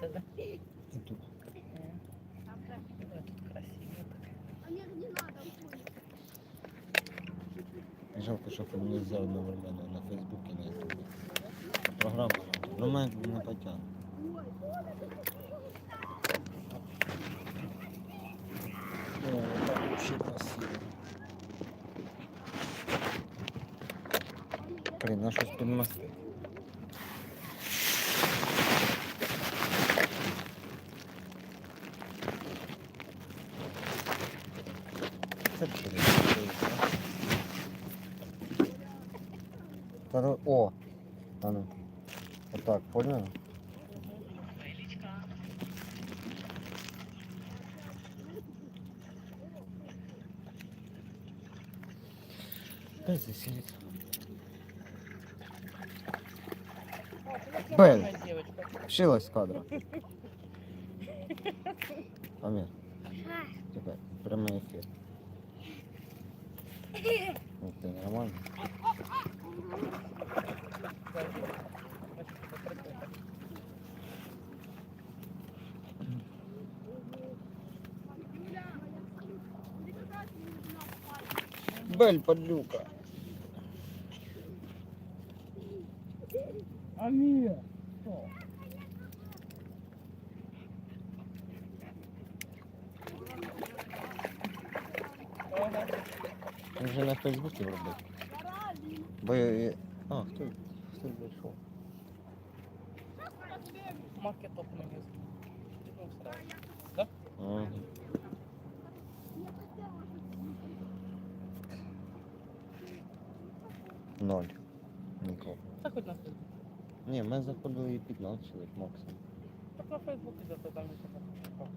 Це да? І тут. Ой, тут красиво так. Жалко, що не взяв одновременно на Фейсбуці, на Ютубі. Програма. Ну, мене не потягне. Вообще красиво. Блин, на щось Дай засилить. Бель. Моя девочка. Вшилась з кадра. Амір. Тепер прямий ефір. Ну, ти нормально? Бель подлюка. Він вже на Фейсбуці робив. Бо я... А, хто? Хто зайшов? Маки топ на низ. Ну. Да? Ага. Ноль. Нікого. Так хоть на фейсбук. Ні, ми заходили і 15 чоловік максимум. Так на фейсбук идет, а там так.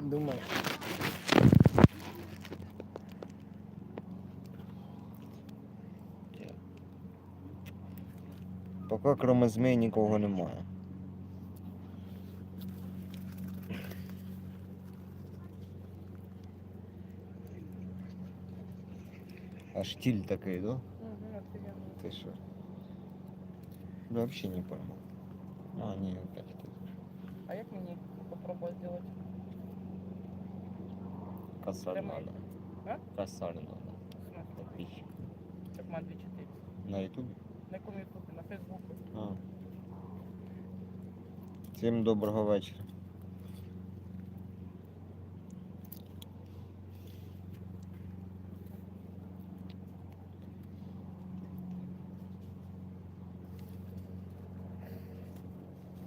Думаю. Поки кроме змей нікого немає. А штиль такий, да? Угу. Ти що? Да вообще не пойму. А, ні, опять тут. А як мені попробувати зробити? Косарь Прямо. надо. А? Косарь надо. Подписчик. Як має 2400. На ютубе? На якому ютубі? На фейсбуку. Всім доброго вечора.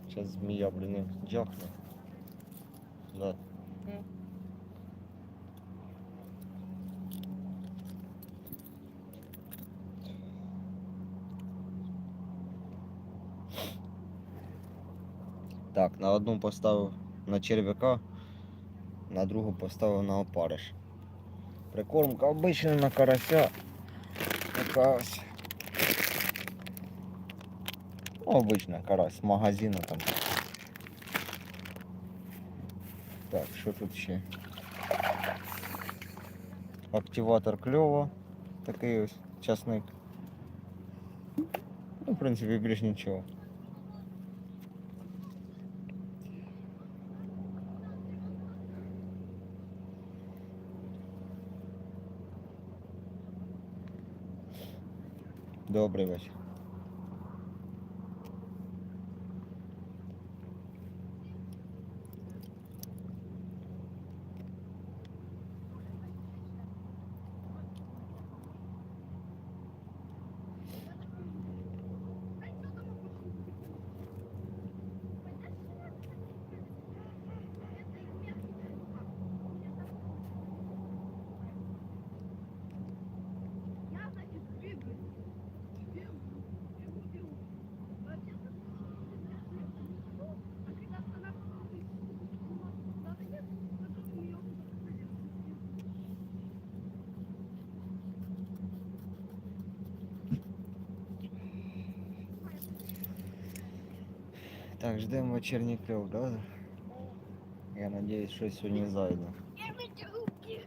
Сейчас змея, блин, джахне. Да. Так, на одну поставив на черв'яка, на другу поставив на опариш. Прикормка обична на карася. Така ось. Ну, обична карась з магазину там. Так, що тут ще? Активатор кльово. Такий ось часник. Ну, в принципі, більш нічого. Добрий вечір. Так, ждемо вечірній кльов, да? Я надіюсь, що сьогодні зайде. Я мити руки.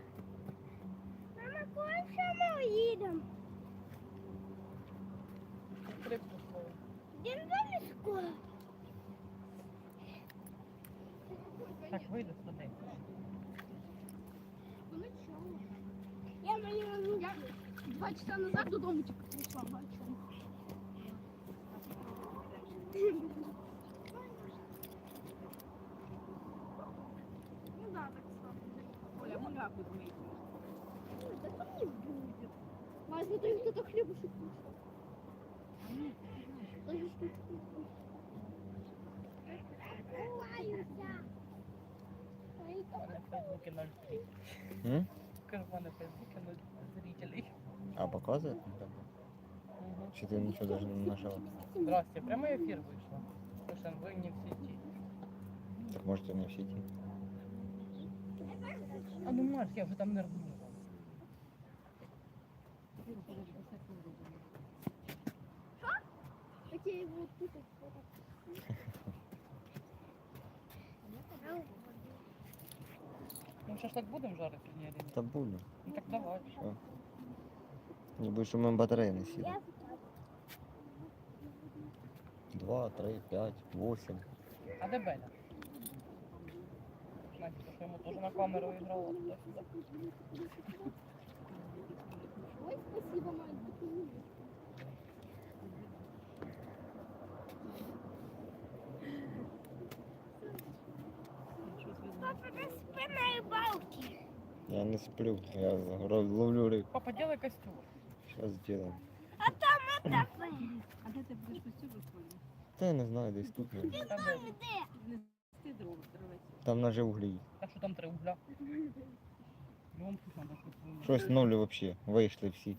Мама, коли ми їдемо? Крепко слово. Йдемо далі скоро. Так, вийду сюди. Ну нічого. Я мені я два часа назад додому тільки прийшла, бачу. Оля, муляку змийте. Ой, да там не будет. Возьми, то кто-то хлебушек кушал. Ой, что Ой, У мене в Фейсбуці 0 М? Кажу, в мене в Фейсбуці 0 зрителей. А показує? Угу. Чи ти нічого даже не нажала? Здрасте, прямий ефір вийшло. Слушай, ви не в сеті. Так може ти не в сіті? А ну Марс, я вже там не рву. Такие вот тут. Ну шашлик будемо жарити? Ні, Ірина? Та буду. Ну так давай. Не будеш у мене батареї не сіли. Два, три, п'ять, восемь. А де Беля? Знаєте, що йому теж на камеру іграла туди-сюди. Ой, спасибо, мальчик. Папа, ты спи на рыбалке. Я не сплю, я ловлю риб. Папа, делай костюм. Сейчас сделаем. А А де ти будеш костюм розходити? Та я не знаю, десь тут. мабуть. Та Бель, Ти дров. Там на углі. А що там три угля? Ну, тут надо щось вимити. Щось ноль вообще. Вийшли всі.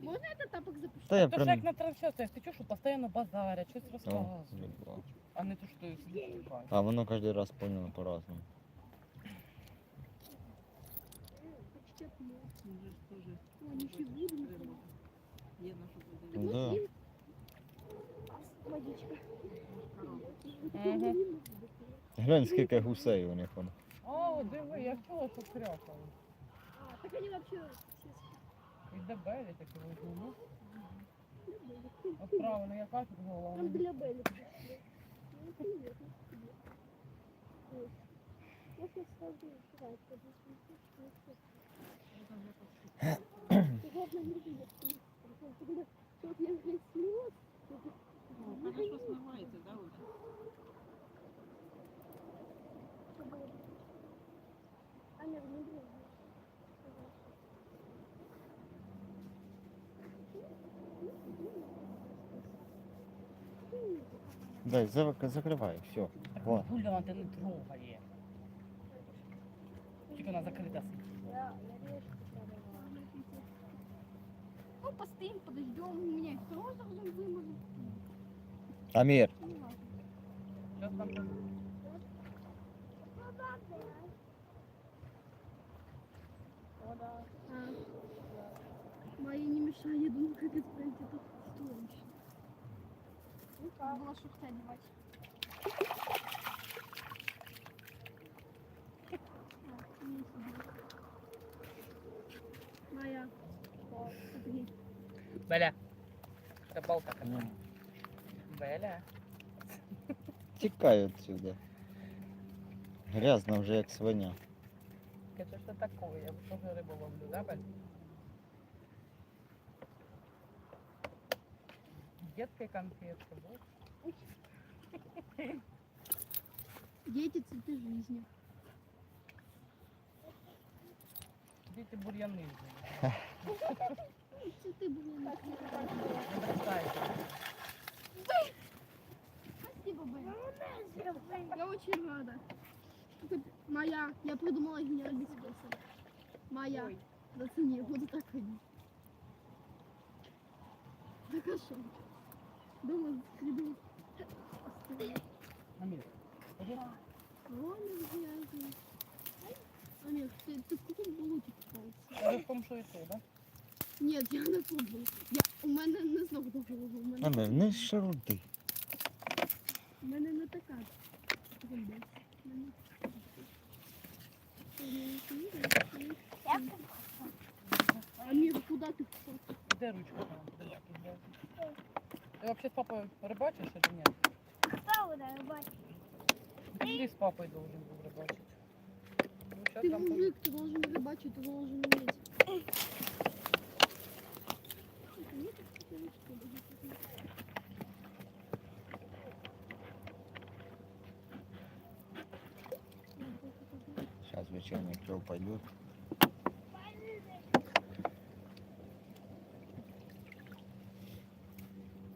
Можно этот тапок запустить? Та я То ж як прям. на трансляціях, ти чуєш, що постійно базарять, щось О, розказують. любла. А не то, що ти сидиш слухаєш. А воно кожен раз поняlo по-разному. Він же ж теж Угу. Глянь, скільки гусей у них воно. О, диви, я чула, що крякали. А, так вони взагалі... І дебелі такі возьму. Ну. От правильно, я кажу, ну, голова. Там для белі. Можна сразу жрати, Главное, Дай, зак- закривай, все. Так Во. Гуля ти не трогає. Тільки вона закрита. Да, я решку Ну, постоим, подождем. У меня их тоже должен вымазать. Амір, Ну, ладно. Зараз там буде. А. Мои не мешай, я думаю, как исправить надо было шухты одевать. Моя. Беля. Рибалка така. Беля. тікай відсюди. Грязно вже як свиня. Скажи, що таке? Я теж рибу ловлю, да, Бель? Детки конфетки, вот. Дети цветы жизни. Дети бурьяны. Цветы бросайте. Спасибо, Бен. Я очень рада. Моя, я придумала гениальный способ. Моя, зацени, буду так ходить. Так а что? Дома приду. Амир, скажи, Ладно, грязный. Амир, ты, ты в каком болоте купался? скажи в тому, що і то, да? Нет, я не пробую. Я, у мене не з ног до голови. У мене, Амір, не шаруди. у мене не така. труба. У мене- Амир, куда ты купался? Де ручка там? Де такі грязні? Ти взагалі з папою рибачиш чи ні? Хто буде рибачити? Ты с папой должен был рыбачить. Ну, сейчас Ты там тоже- мужик, ты должен рыбачить, ты должен уметь. Сейчас вечерний клев пойдет.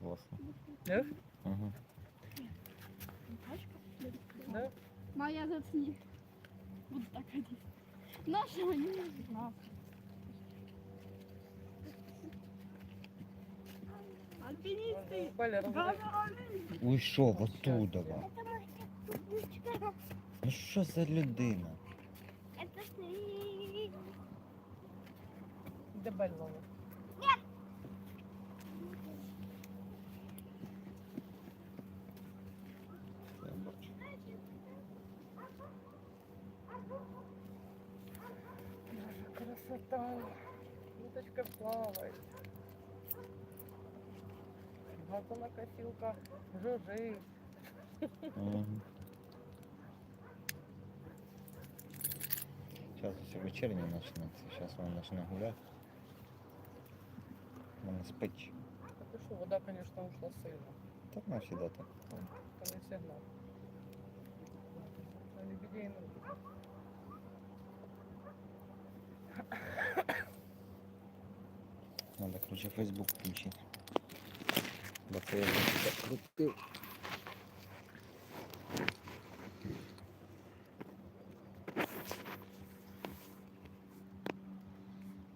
Классно. Да? Ага. Да? Моя зацни. Вот так один. Наша не нужна. Альпинисты! Валера, Уйшов оттуда. ва. Это моя кубочка. Ну що за людина? Это ты. Дебель ловил. Красота. Уточка плавает. Газонокосилка жужжит. Мгм. Сейчас все вечернее начнется. Сейчас он начнет гулять. Мене спить. Так и что, вода, конечно, ушла сильно. Так на всегда так. Это не сигнал. На лебедей ну, Надо, короче, Facebook включить. Це я крутив.